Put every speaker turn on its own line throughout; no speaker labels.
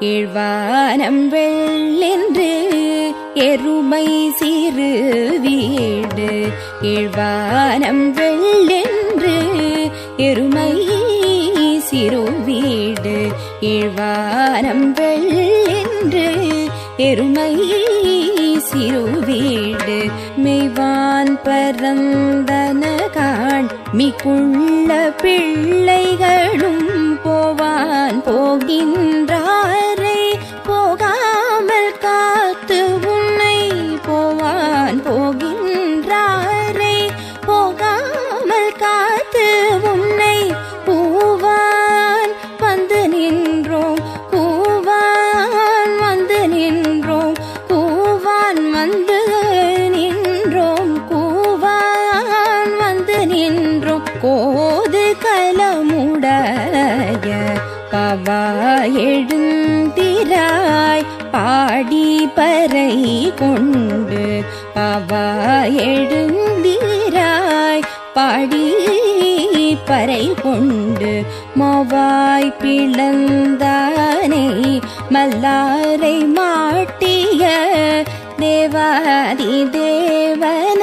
ஏழ்வானம் வெள்ளென்று எருமை சிறு வீடு. ஏழ்வானம் வெள்ளென்று எருமை சிறு வீடு. ஏழ்வானம் வெள்ளென்று எருமை சிறு வீடு. மெய்வான் பரந்தன காண் மிகுள்ள பிள்ளைகளும் போவான் போகின்றாரை பாடி பறை கொண்டு மொவாய் பிளந்தானை மல்லாரை மாட்டிய தேவாதி தேவன்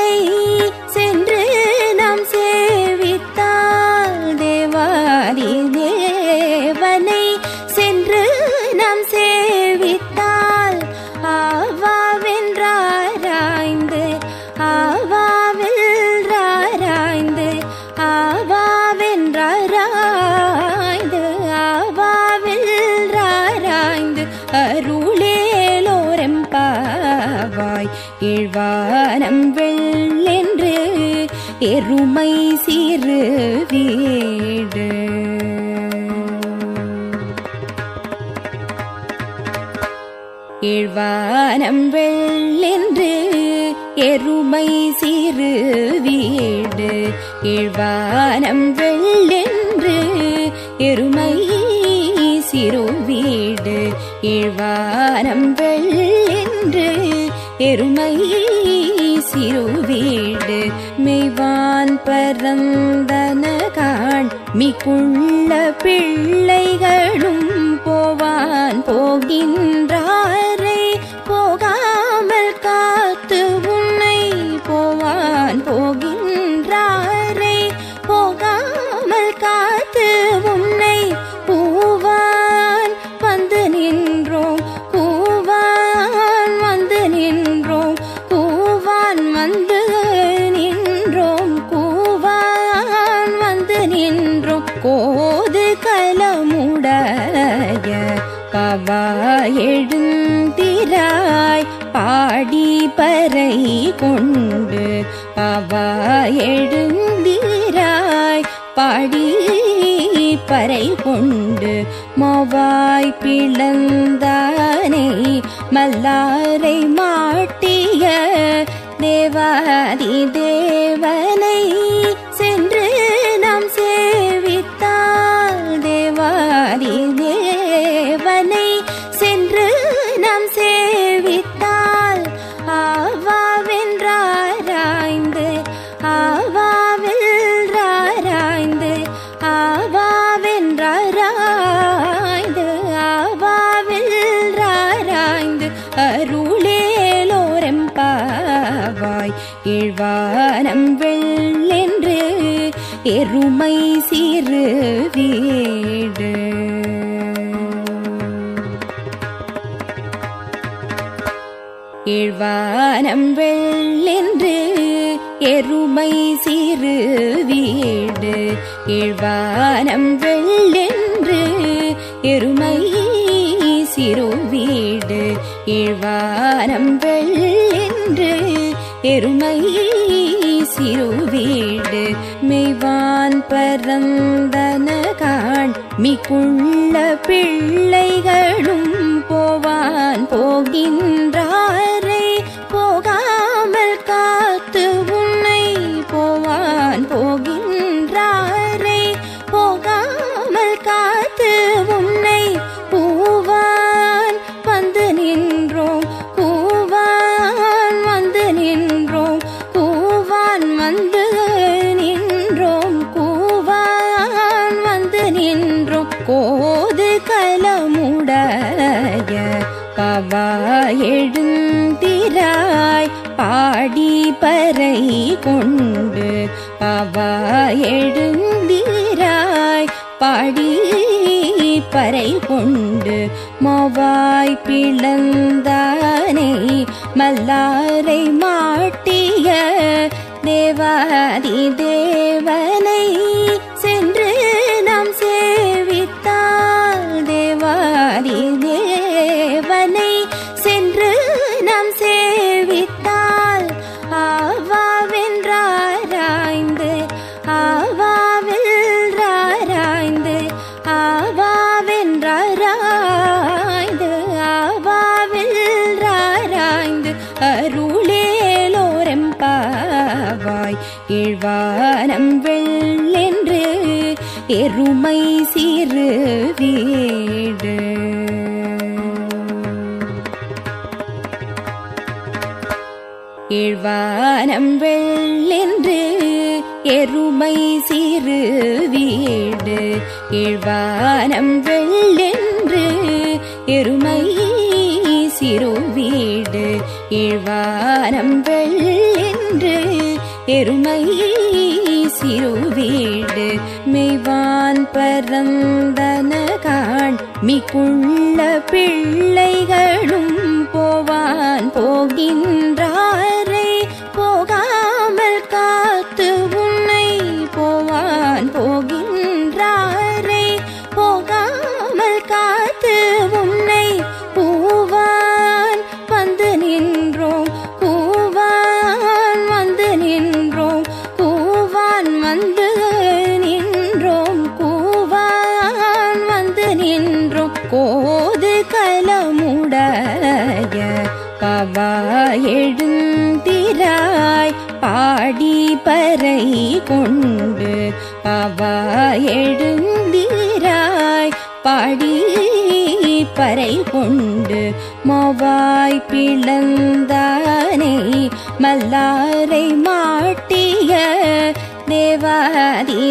அருளேலோரெம்பாவாய் இழ்வானம் வெள்ளென்று எருமை சிறு வீடு. ஏழ்வானம் வெள்ளென்று எருமை சிறு வீடு. ஏழ்வானம் வெள்ளென்று எருமை சிறு வீடு. ஏழ்வானம் வெள்ளென்று எருமை சிறுவீடு மெய்வான் பரந்தன காண் மிக்குள்ள பிள்ளைகளும் போவான் போகின்ற பவா எழுந்திராய் பாடி பறை கொண்டு பவா எழுந்திராய் பாடி பறை கொண்டு மொவாய் பிளந்தானே மல்லாரை மாட்டிய தேவாதி தேவனை ஏழ்வானம் வெள்ளென்று எருமை சிறு வீடு. ஏழ்வானம் வெள்ளென்று எருமை சிறு வீடு. ஏழ்வானம் வெள்ளென்று எருமை சிறு வீடு. மெய்வான் பரந்தன காண் மிகுள்ள பிள்ளைகளும் பவா எழுந்தீராய் பாடி பறை கொண்டு மொவாய் பிளந்தானை மல்லாரை மாட்டிய தேவாதி இழ்வானம் வெள்ளென்று எருமை சிறு வீடு. இழ்வானம் வெள்ளென்று எருமை சிறு வீடு. இழ்வானம் வெள்ளென்று எருமை சிறு வீடு. இழ்வானம் வெள்ளென்று எருமை சிறுவீடு மெய்வான் பரந்தன காண் மிக்குள்ள பிள்ளைகளும் போவான் போகின் பறை கொண்டு பவா எழுந்தீராய் பாடி பறை கொண்டு மொவாய் பிளந்தானை மல்லாரை மாட்டிய தேவாதி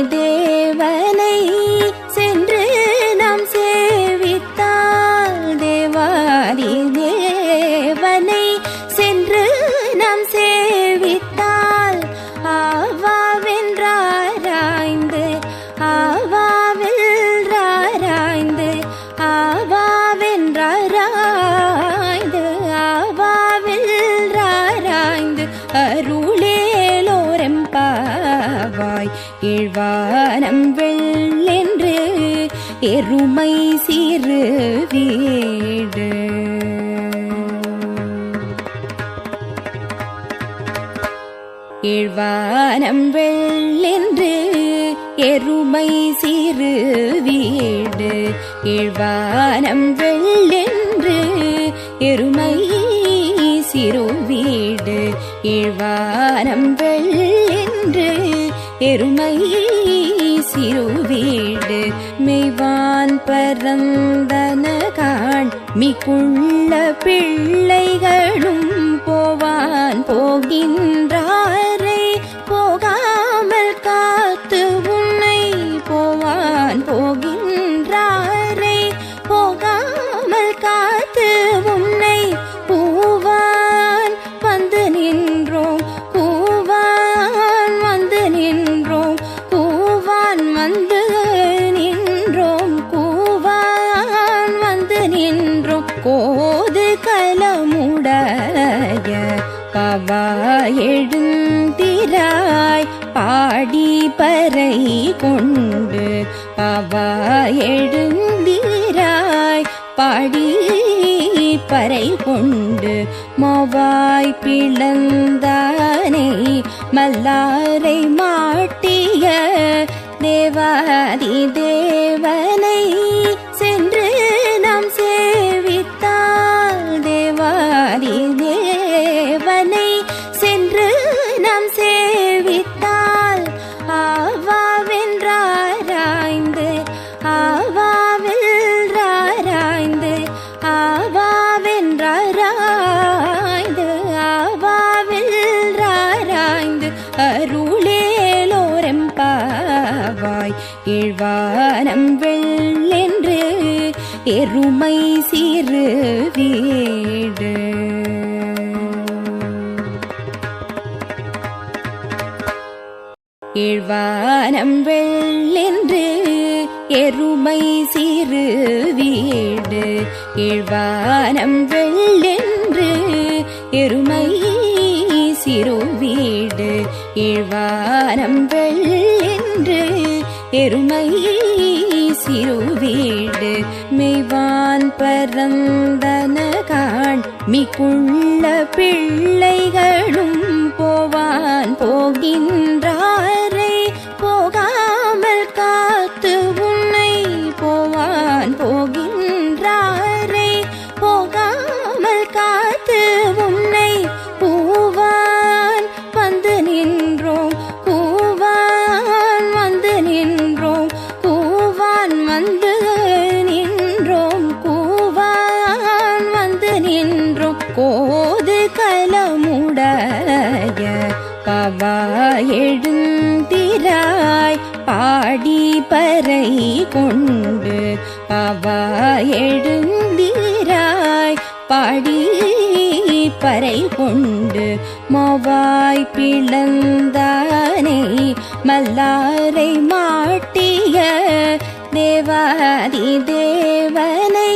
வீடு. இழ்வானம் வெள்ளென்று எருமை சிறு வீடு. இழ்வானம் வெள்ளென்று எருமை சிறு வீடு. இழ்வானம் வெள்ளென்று எருமை சிறு வீடு. மெய்வான் பரந்தன காண் பிள்ளை பாடி பறை கொண்டு பவா எழுந்தீராய். பாடி பறை கொண்டு மொவாய் பிளந்தானை. மல்லாரை மாட்டிய தேவாதி தேவனை அருளேலோரெம்பாவாய் சிறு வீடு. இழ்வானம் வெள்ளென்று எருமை சிறு வீடு. இழ்வானம் வெள்ளென்று எருமை சிறு வீடு. இழ்வானம் வெள்ளென்று எருமை சிறுவீடு மெய்வான் பரந்தனகான் மிக்குள்ள பிள்ளைகளும் போவான் போகின்றான் கொண்டு மவாய் பிளந்தானே மல்லாரை மாட்டிய தேவாதி தேவனை.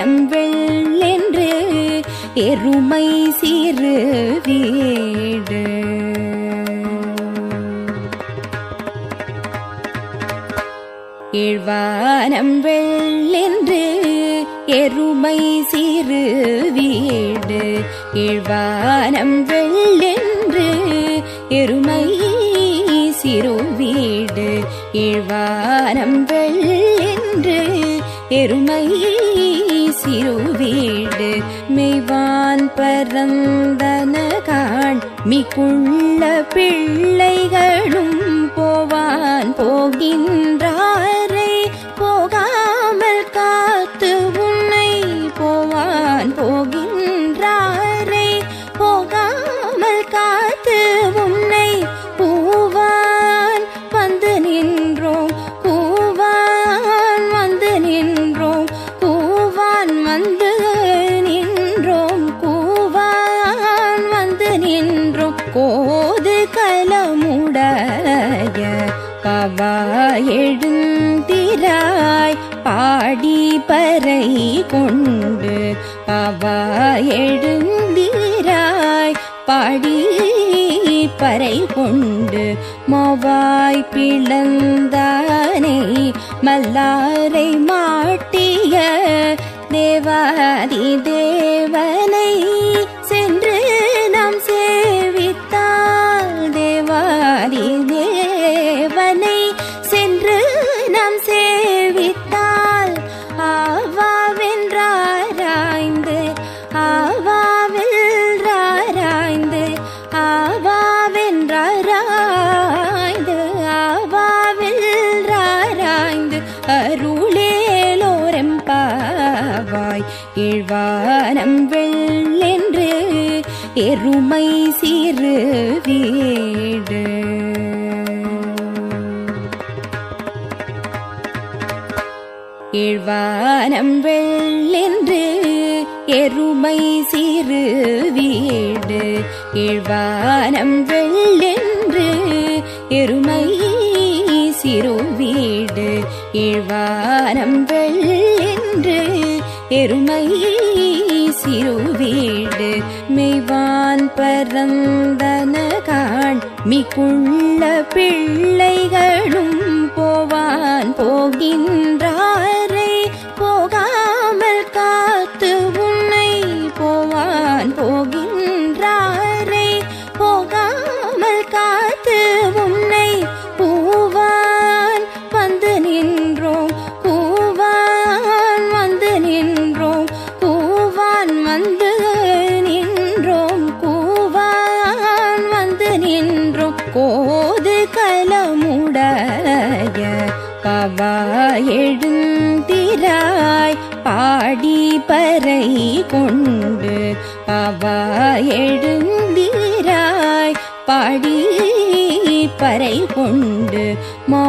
இழ்வானம் வெள்ளென்று எருமை சிறு வீடு. இழ்வானம் வெள்ளென்று எருமை சிறு வீடு. இழ்வானம் வெள்ளென்று எருமை சிறு வீடு. இழ்வானம் வெள்ளென்று எருமை சிறு வீடு மெய்வான் பரந்தனகான் மிக்குள்ள பிள்ளைகளும் போவான் போகின்றான். கலமுடைய பவா எழுந்திராய் பாடி பறை கொண்டு பவா எழுந்திராய் பாடி பறை கொண்டு மொவாய் பிளந்தானே மல்லாரை மாட்டிய தேவாதி தேவனை அருமை சிறு வீடு. இழ்வானம் வெள்ளென்று எருமை சிறு வீடு. இழ்வானம் வெள்ளென்று எருமை சிறு வீடு. இழ்வானம் வெள்ளென்று எருமை சிறு வீடு. பரந்தனகான் மிகுள்ள பிள்ளைகளும் போவான் போகின்றான்.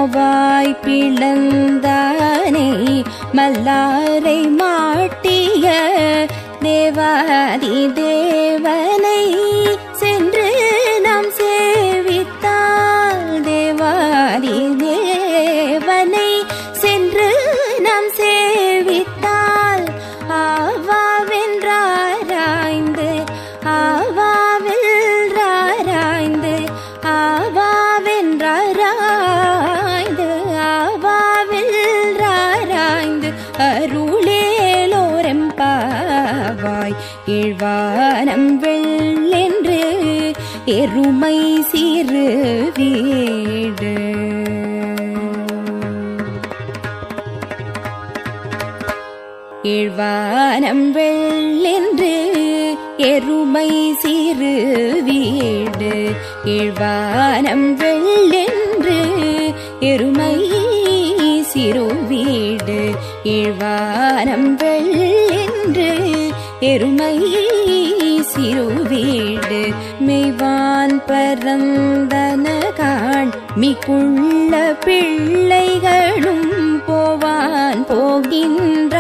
மாவாய் பிளந்தானை மல்லாரை மாட்டிய தேவாதி தேவன். அருளேலோரெம்பாவாய் இழ்வானம் வெள்ளென்று எருமை சிறு வீடு. இழ்வானம் வெள்ளென்று எருமை சிறு வீடு. இழ்வானம் வெள்ளென்று எருமை சிறு வீடு. இழ்வானம் வெள்ளென்று எருமை சிறுவீடு மெய்வான் பரந்தன காண் மிக்குள்ள பிள்ளைகளும் போவான் போகின்ற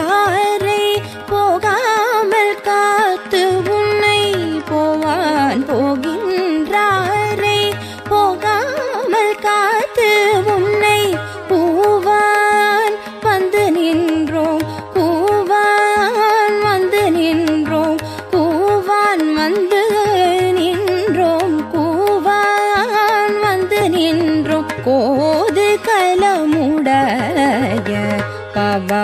நின்றோம் கோது கலமுடைய பவா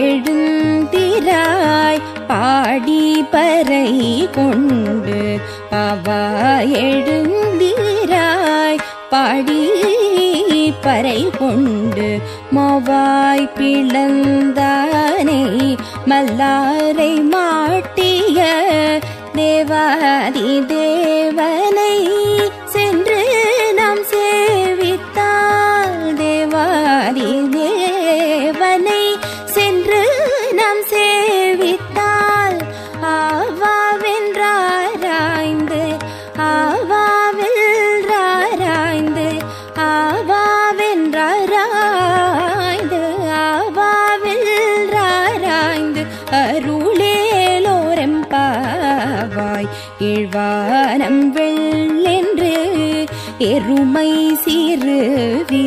எழுந்திராய் பாடி பறை கொண்டு பவா எழுந்திராய் பாடி பறை கொண்டு மொவாய் பிளந்தானை மல்லாரை மாட்டிய தேவாதி தேவனை அவனை சென்று நாம் சேவித்தால் ஆவாவென்றாராய்ந்து ஆவாவென்றாராய்ந்து ஆவாவென்றாராய்ந்து ஆவாவென்றாராய்ந்து அருளேலோரெம்பாவாய் இழ்வானம் வெள்ளென்று எருமை சீருவே